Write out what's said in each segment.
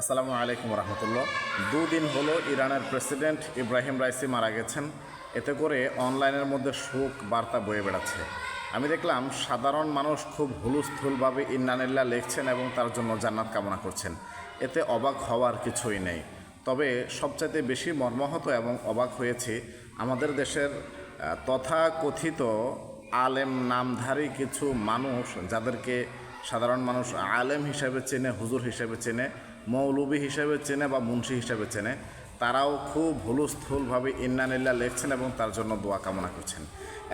আসসালামু আলাইকুম রহমতুল্লাহ। দুদিন হলো ইরানের প্রেসিডেন্ট ইব্রাহিম রাইসি মারা গেছেন। এতে করে অনলাইনের মধ্যে শোক বার্তা বয়ে বেড়াচ্ছে। আমি দেখলাম সাধারণ মানুষ খুব হুলুস্থুলভাবে ইন্নানিল্লা লিখছেন এবং তার জন্য জান্নাত কামনা করছেন। এতে অবাক হওয়ার কিছুই নেই। তবে সবচাইতে বেশি মর্মাহত এবং অবাক হয়েছে আমাদের দেশের আহ, তথাকথিত আলেম নামধারী কিছু মানুষ যাদেরকে সাধারণ মানুষ আলেম হিসাবে চেনে হুজুর হিসাবে চেনে মৌলবী হিসাবে চেনে বা মুন্সি হিসাবে চেনে, তারাও খুব হুলুস্থুলভাবে ইন্নানিল্লা লিখছেন এবং তার জন্য দোয়া কামনা করছেন।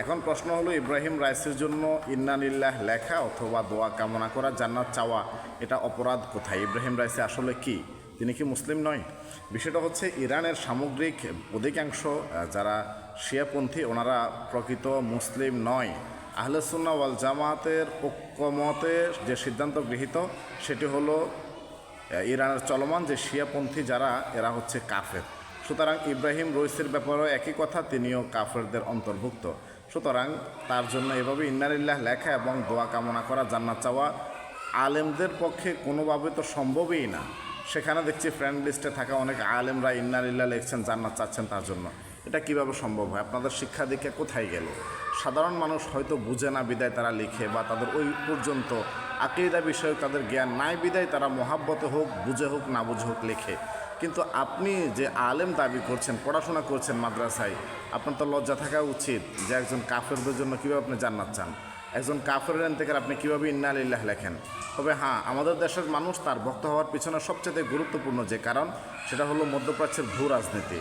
এখন প্রশ্ন হলো, ইব্রাহিম রাইসের জন্য ইন্নানিল্লাহ লেখা অথবা দোয়া কামনা করা জান্নাত চাওয়া, এটা অপরাধ কোথায়? ইব্রাহিম রাইসে আসলে কি? তিনি কি মুসলিম নয়? বিষয়টা হচ্ছে, ইরানের সামগ্রিক অধিকাংশ যারা শিয়াপন্থী, ওনারা প্রকৃত মুসলিম নয়। আহলেসুন্না ওয়াল জামাতের ঐক্যমতে যে সিদ্ধান্ত গৃহীত, সেটি হলো ইরানের চলমান যে শিয়াপন্থী যারা, এরা হচ্ছে কাফের। সুতরাং ইব্রাহিম রইসের ব্যাপারেও একই কথা, তিনিও কাফেরদের অন্তর্ভুক্ত। সুতরাং তার জন্য এভাবে ইন্নারিল্লাহ লেখা এবং দোয়া কামনা করা, জান্নাত চাওয়া আলেমদের পক্ষে কোনোভাবে তো সম্ভবই না। সেখানে দেখছি ফ্রেন্ড লিস্টে থাকা অনেক আলেমরা ইন্নারিল্লাহ লিখছেন, জান্নাত চাচ্ছেন তার জন্য। এটা কীভাবে সম্ভব হয়? আপনাদের শিক্ষা দীক্ষা কোথায় গেল? সাধারণ মানুষ হয়তো বুঝে না বিদায় তারা লিখে বা তাদের ওই পর্যন্ত আকিদা বিষয়ক তাদের জ্ঞান নাই বিদায় তারা মহাব্বতে হোক, বুঝে হোক, না বুঝে হোক লেখে। কিন্তু আপনি যে আলেম দাবি করছেন, পড়াশোনা করছেন মাদ্রাসায়, আপনার তো লজ্জা থাকা উচিত যে একজন কাফেরদের জন্য কীভাবে আপনি জান্নাত চান? একজন কাফের থেকে আপনি কীভাবে ইন্নালিল্লাহ লেখেন? তবে হ্যাঁ আমাদের দেশের মানুষ তার ভক্ত হওয়ার পিছনে সবচেয়ে গুরুত্বপূর্ণ যে কারণ, সেটা হলো মধ্যপ্রাচ্যের ভূ রাজনীতি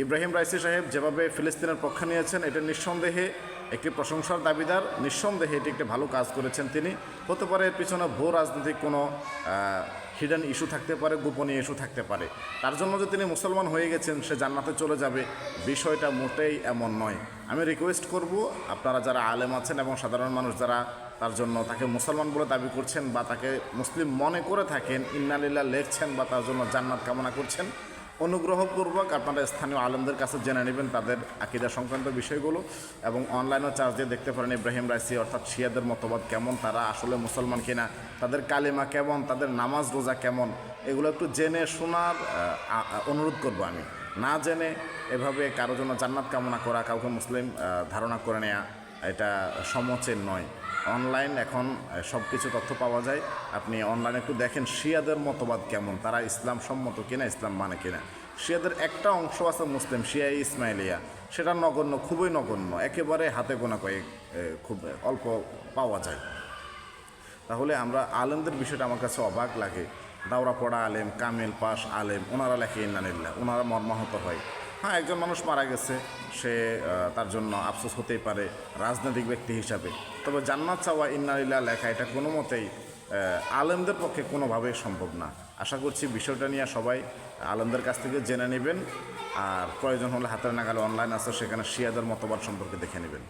ইব্রাহিম রাইসি সাহেব যেভাবে ফিলিস্তিনের পক্ষ নিয়েছেন, এটা নিঃসন্দেহে একটি প্রশংসার দাবিদার। নিঃসন্দেহে এটি একটি ভালো কাজ করেছেন তিনি। হতে পারে এর পিছনে ভূ রাজনৈতিক কোনো হিডেন ইস্যু থাকতে পারে, গোপনীয় ইস্যু থাকতে পারে। তার জন্য যে তিনি মুসলমান হয়ে গেছেন, সে জান্নাতে চলে যাবে, বিষয়টা মোটেই এমন নয়। আমি রিকোয়েস্ট করব, আপনারা যারা আলেম আছেন এবং সাধারণ মানুষ যারা তার জন্য তাকে মুসলমান বলে দাবি করছেন বা তাকে মুসলিম মনে করে থাকেন ইন্নালিল্লা লেখছেন বা তার জন্য জান্নাত কামনা করছেন অনুগ্রহপূর্বক আপনারা স্থানীয় আলেমদের কাছে জেনে নেবেন তাদের আকিদা সংক্রান্ত বিষয়গুলো এবং অনলাইনেও চার্জ দিয়ে দেখতে পারেন ইব্রাহিম রাইসি অর্থাৎ শিয়াদের মতবাদ কেমন, তারা আসলে মুসলমান কিনা, তাদের কালিমা কেমন, তাদের নামাজ রোজা কেমন, এগুলো একটু জেনে শোনার অনুরোধ করব আমি। না জেনে এভাবে কারও জন্য জান্নাত কামনা করা, কাউকে মুসলিম ধারণা করে নেওয়া এটা সমচের নয়। অনলাইন এখন সব কিছু তথ্য পাওয়া যায়। আপনি অনলাইনে একটু দেখেন শিয়াদের মতবাদ কেমন, তারা ইসলাম সম্মত কিনা, ইসলাম মানে কিনা। শিয়াদের একটা অংশ আছে মুসলিম, শিয়া ইসমাইলিয়া। সেটা নগণ্য, খুবই নগণ্য। একেবারে হাতে গোনা কয়েক খুব অল্প পাওয়া যায়। তাহলে আমরা আলেমদের বিষয়টা আমার কাছে অবাক লাগে। দাওরা পড়া আলেম, কামেল পাশ আলেম, ওনারা লেখে ইন্নানিল্লা ওনারা মর্মাহত হয়। হ্যাঁ একজন মানুষ মারা গেছে, সে তার জন্য আফসোস হতেই পারে রাজনৈতিক ব্যক্তি হিসাবে। তবে জান্নাত চাওয়া ইন্নালিল্লা লেখা এটা কোনো মতেই আলেমদের পক্ষে কোনোভাবেই সম্ভব না। আশা করছি বিষয়টা নিয়ে সবাই আলেমদের কাছ থেকে জেনে নেবেন, আর প্রয়োজন হলে হাতের নাগালে অনলাইন আছে, সেখানে শিয়াদের মতবাদ সম্পর্কে দেখে নেবেন।